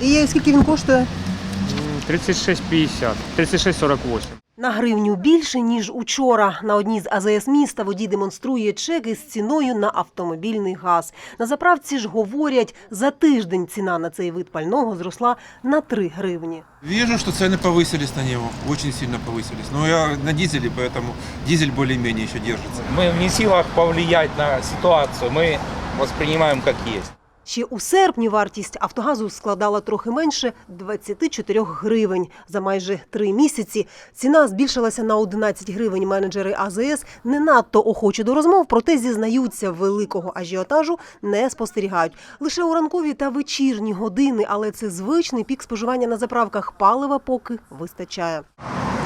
І скільки він коштує? М, 36,50, 36,48. На гривню більше, ніж учора. На одній з АЗС міста водій демонструє чек із ціною на автомобільний газ. На заправці ж говорять, за тиждень ціна на цей вид пального зросла на 3 гривні. Вижу, что цены повысились на него, очень сильно повысились. Но я на дизеле, поэтому дизель более-менее еще держится. Мы в не силах повлиять на ситуацию, мы воспринимаем как есть. Ще у серпні вартість Автогазу складала трохи менше 24 гривень. За майже три місяці ціна збільшилася на 11 гривень. Менеджери АЗС не надто охочі до розмов, проте зізнаються, великого ажіотажу не спостерігають. Лише у ранкові та вечірні години, але це звичний пік споживання на заправках палива поки вистачає.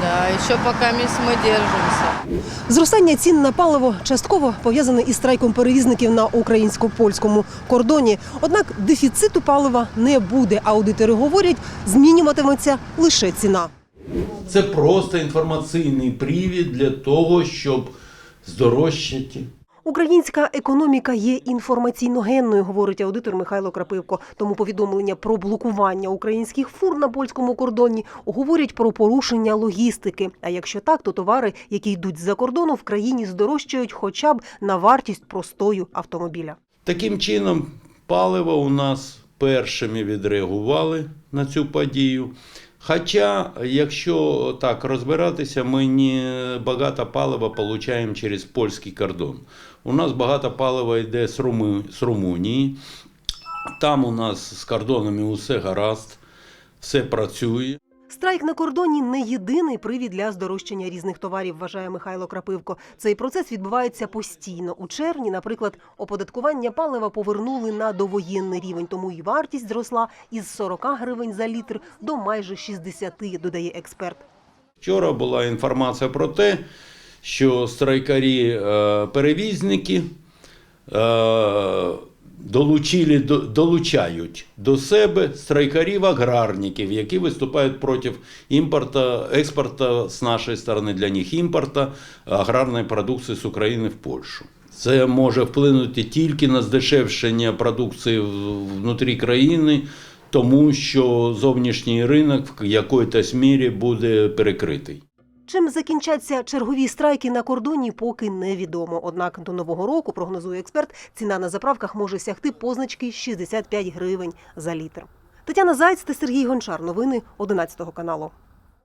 Да, ще поки ми держимося. Зростання цін на паливо частково пов'язане із страйком перевізників на українсько-польському кордоні. Однак дефіциту палива не буде. Аудитори говорять, змінюватиметься лише ціна. Це просто інформаційний привід для того, щоб здорожчати. Українська економіка є інформаційно-генною, говорить аудитор Михайло Крапивко. Тому повідомлення про блокування українських фур на польському кордоні говорять про порушення логістики. А якщо так, то товари, які йдуть з-за кордону, в країні здорожчають хоча б на вартість простою автомобіля. Таким чином, паливо у нас першими відреагували на цю подію. Хоча, якщо так розбиратися, ми не багато палива отримуємо через польський кордон. У нас багато палива йде з, Руми, з Румунії. Там у нас з кордонами усе гаразд, все працює. Страйк на кордоні не єдиний привід для здорожчання різних товарів, вважає Михайло Крапивко. Цей процес відбувається постійно. У червні, наприклад, оподаткування палива повернули на довоєнний рівень, тому і вартість зросла із 40 гривень за літр до майже 60, додає експерт. Вчора була інформація про те, що страйкарі-перевізники долучили, до- долучають до себе страйкарів-аграрників, які виступають проти імпорту, експорту з нашої сторони для них імпорту аграрної продукції з України в Польщу. Це може вплинути тільки на здешевшення продукції внутрі країни, тому що зовнішній ринок в якоїсь мірі буде перекритий. Чим закінчаться чергові страйки на кордоні, поки невідомо. Однак до нового року, прогнозує експерт, ціна на заправках може сягти позначки 65 гривень за літр. Тетяна Зайць та Сергій Гончар. Новини 11 каналу.